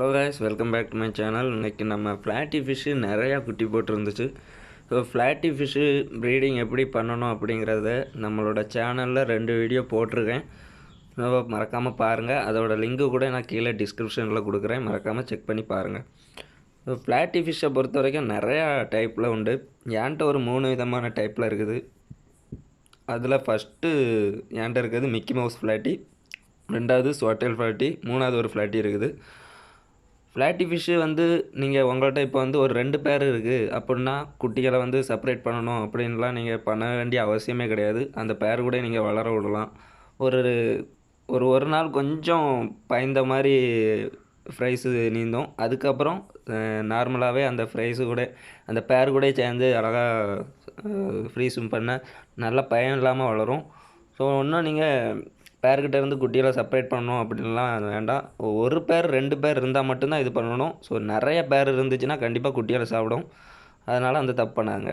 Hello guys welcome back to my channel இன்றைக்கி நம்ம platy fish நிறையா குட்டி போட்டிருந்துச்சு. ஸோ ஃப்ளாட்டி ஃபிஷ்ஷு ப்ரீடிங் எப்படி பண்ணணும் அப்படிங்கிறத நம்மளோட சேனலில் ரெண்டு வீடியோ போட்டிருக்கேன். மறக்காமல் பாருங்கள் அதோட லிங்க்கு கூட நான் கீழே டிஸ்கிரிப்ஷனில் கொடுக்குறேன். மறக்காமல் செக் பண்ணி பாருங்கள் ஸோ ஃப்ளாட்டி ஃபிஷ்ஷை பொறுத்த வரைக்கும் நிறையா டைப்பில் உண்டு. என்கிட்ட ஒரு மூணு விதமான டைப்பில் இருக்குது. அதில் ஃபஸ்ட்டு என்கிட்ட இருக்குது மிக்கி மவுஸ் ஃப்ளாட்டி ரெண்டாவது ஸ்வாட்டல் ஃப்ளாட்டி மூணாவது ஒரு ஃப்ளாட்டி இருக்குது. ஃப்ளாட்டி ஃபிஷ்ஷு வந்து நீங்கள் உங்கள்கிட்ட இப்போ வந்து ஒரு ரெண்டு பேர் இருக்குது அப்படின்னா குட்டிகளை வந்து செப்பரேட் பண்ணணும். அப்படின்லாம் நீங்கள் பண்ண வேண்டிய அவசியமே கிடையாது. அந்த பேர் கூட நீங்கள் வளர விடலாம். ஒரு ஒரு ஒரு நாள் கொஞ்சம் பயந்த மாதிரி ஃப்ரைஸு நீந்தும். அதுக்கப்புறம் நார்மலாகவே அந்த ஃப்ரைஸு கூட அந்த பேர் கூட சேர்ந்து அழகாக ஃப்ரீஸும் பண்ண நல்ல பயம் இல்லாமல் வளரும். ஸோ இன்னும் நீங்கள் பேர்கிட்ட இருந்து குட்டிகளை செப்பரேட் பண்ணணும் அப்படின்லாம் வேண்டாம். ஒரு பேர் ரெண்டு பேர் இருந்தால் மட்டும்தான் இது பண்ணணும். ஸோ நிறைய பேர் இருந்துச்சுன்னா கண்டிப்பாக குட்டியால் சாப்பிடும். அதனால் அந்த தப்பு பண்ணாங்க